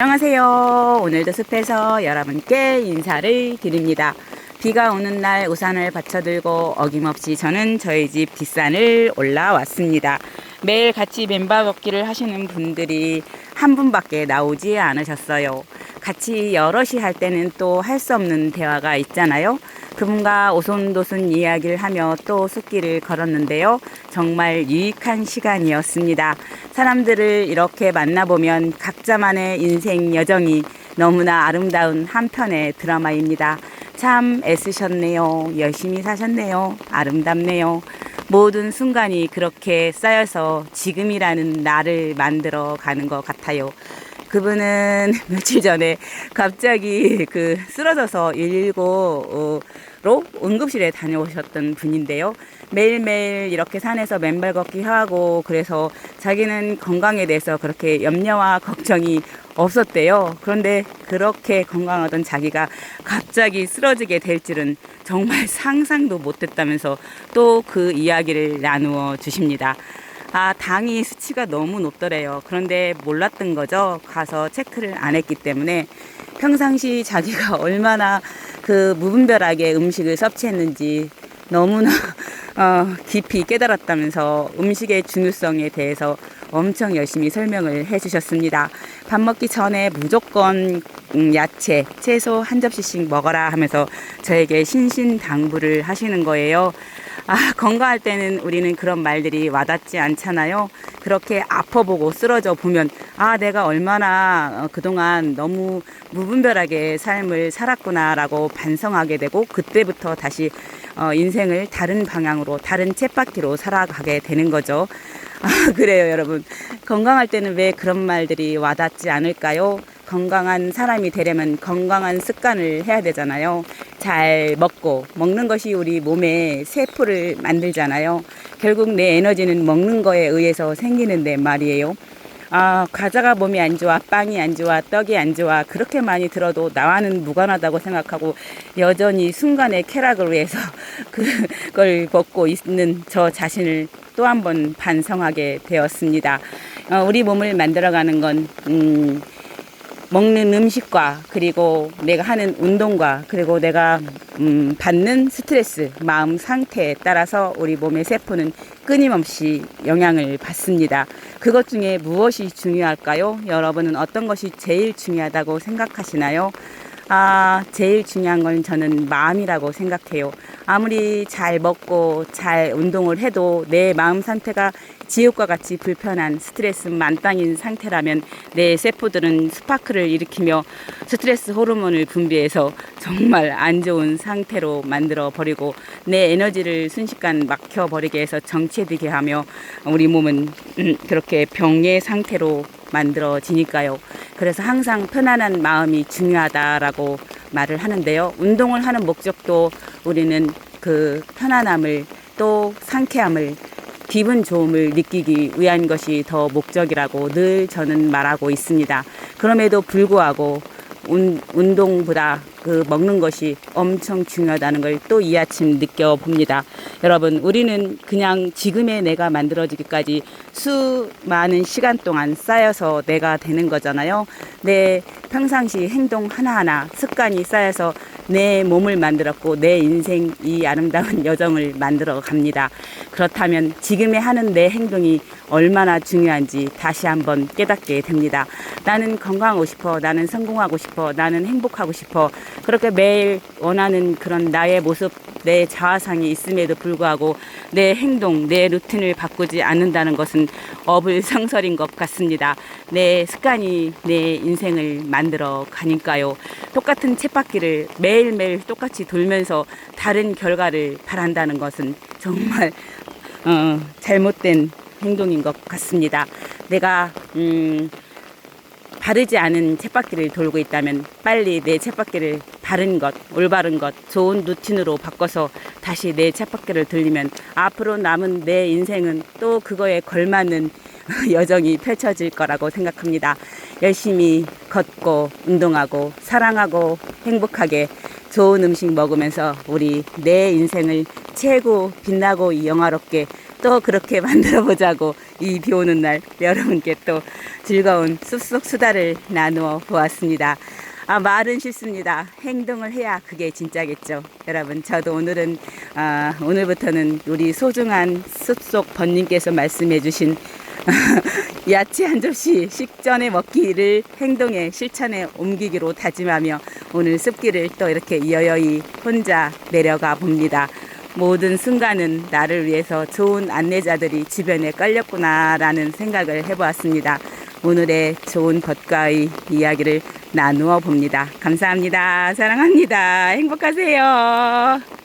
안녕하세요. 오늘도 숲에서 여러분께 인사를 드립니다. 비가 오는 날 우산을 받쳐들고 어김없이 저는 저희 집 뒷산을 올라왔습니다. 매일 같이 맨발 걷기를 하시는 분들이 한 분밖에 나오지 않으셨어요. 같이 여럿이 할 때는 또 할 수 없는 대화가 있잖아요. 그분과 오손도손 이야기를 하며 또 숲길을 걸었는데요. 정말 유익한 시간이었습니다. 사람들을 이렇게 만나보면 각자만의 인생 여정이 너무나 아름다운 한 편의 드라마입니다. 참 애쓰셨네요. 열심히 사셨네요. 아름답네요. 모든 순간이 그렇게 쌓여서 지금이라는 나를 만들어 가는 것 같아요. 그분은 며칠 전에 갑자기 그 쓰러져서 119로 응급실에 다녀오셨던 분인데요. 매일매일 이렇게 산에서 맨발 걷기 하고 그래서 자기는 건강에 대해서 그렇게 염려와 걱정이 없었대요. 그런데 그렇게 건강하던 자기가 갑자기 쓰러지게 될 줄은 정말 상상도 못했다면서 또 그 이야기를 나누어 주십니다. 아, 당이 수치가 너무 높더래요. 그런데 몰랐던 거죠. 가서 체크를 안 했기 때문에 평상시 자기가 얼마나 그 무분별하게 음식을 섭취했는지 너무나 어, 깊이 깨달았다면서 음식의 중요성에 대해서 엄청 열심히 설명을 해주셨습니다. 밥 먹기 전에 무조건 음, 야채, 채소 한 접시씩 먹어라 하면서 저에게 신신 당부를 하시는 거예요. 아, 건강할 때는 우리는 그런 말들이 와닿지 않잖아요. 그렇게 아파보고 쓰러져 보면, 아, 내가 얼마나 어, 그동안 너무 무분별하게 삶을 살았구나라고 반성하게 되고, 그때부터 다시 어, 인생을 다른 방향으로, 다른 쳇바퀴로 살아가게 되는 거죠. 아, 그래요, 여러분. 건강할 때는 왜 그런 말들이 와닿지 않을까요? 건강한 사람이 되려면 건강한 습관을 해야 되잖아요. 잘 먹고, 먹는 것이 우리 몸에 세포를 만들잖아요. 결국 내 에너지는 먹는 거에 의해서 생기는데 말이에요. 아, 과자가 몸이 안 좋아, 빵이 안 좋아, 떡이 안 좋아, 그렇게 많이 들어도 나와는 무관하다고 생각하고 여전히 순간의 쾌락을 위해서 그걸 먹고 있는 저 자신을 또 한 번 반성하게 되었습니다. 어, 우리 몸을 만들어가는 건, 음, 먹는 음식과 그리고 내가 하는 운동과 그리고 내가 음, 받는 스트레스, 마음 상태에 따라서 우리 몸의 세포는 끊임없이 영향을 받습니다. 그것 중에 무엇이 중요할까요? 여러분은 어떤 것이 제일 중요하다고 생각하시나요? 아, 제일 중요한 건 저는 마음이라고 생각해요. 아무리 잘 먹고 잘 운동을 해도 내 마음 상태가 지옥과 같이 불편한 스트레스 만땅인 상태라면 내 세포들은 스파크를 일으키며 스트레스 호르몬을 분비해서 정말 안 좋은 상태로 만들어 버리고 내 에너지를 순식간 막혀 버리게 해서 정체되게 하며 우리 몸은 음, 그렇게 병의 상태로 만들어지니까요. 그래서 항상 편안한 마음이 중요하다라고 말을 하는데요. 운동을 하는 목적도 우리는 그 편안함을 또 상쾌함을 기분 좋음을 느끼기 위한 것이 더 목적이라고 늘 저는 말하고 있습니다. 그럼에도 불구하고 운, 운동보다 그 먹는 것이 엄청 중요하다는 걸 또 이 아침 느껴봅니다. 여러분, 우리는 그냥 지금의 내가 만들어지기까지 수많은 시간 동안 쌓여서 내가 되는 거잖아요. 내 평상시 행동 하나하나 습관이 쌓여서 내 몸을 만들었고 내 인생 이 아름다운 여정을 만들어 갑니다. 그렇다면 지금의 하는 내 행동이 얼마나 중요한지 다시 한번 깨닫게 됩니다. 나는 건강하고 싶어. 나는 성공하고 싶어. 나는 행복하고 싶어. 그렇게 매일 원하는 그런 나의 모습, 내 자아상이 있음에도 불구하고 내 행동, 내 루틴을 바꾸지 않는다는 것은 어불성설인 것 같습니다. 내 습관이 내 인생을 만들어 가니까요. 똑같은 쳇바퀴를 매일매일 똑같이 돌면서 다른 결과를 바란다는 것은 정말 어, 잘못된 행동인 것 같습니다. 내가 음, 바르지 않은 쳇바퀴를 돌고 있다면 빨리 내 쳇바퀴를 바른 것, 올바른 것, 좋은 루틴으로 바꿔서 다시 내 쳇바퀴를 돌리면 앞으로 남은 내 인생은 또 그거에 걸맞는 여정이 펼쳐질 거라고 생각합니다. 열심히 걷고 운동하고 사랑하고 행복하게 좋은 음식 먹으면서 우리 내 인생을 최고 빛나고 영화롭게 또 그렇게 만들어 보자고 이 비 오는 날 여러분께 또 즐거운 숲속 수다를 나누어 보았습니다. 아, 말은 쉽습니다. 행동을 해야 그게 진짜겠죠. 여러분, 저도 오늘은, 아, 오늘부터는 우리 소중한 숲속 번님께서 말씀해 주신 야채 한 접시 식전에 먹기를 행동에 실천에 옮기기로 다짐하며 오늘 숲길을 또 이렇게 여여히 혼자 내려가 봅니다. 모든 순간은 나를 위해서 좋은 안내자들이 주변에 깔렸구나라는 생각을 해보았습니다. 오늘의 좋은 것과의 이야기를 나누어 봅니다. 감사합니다. 사랑합니다. 행복하세요.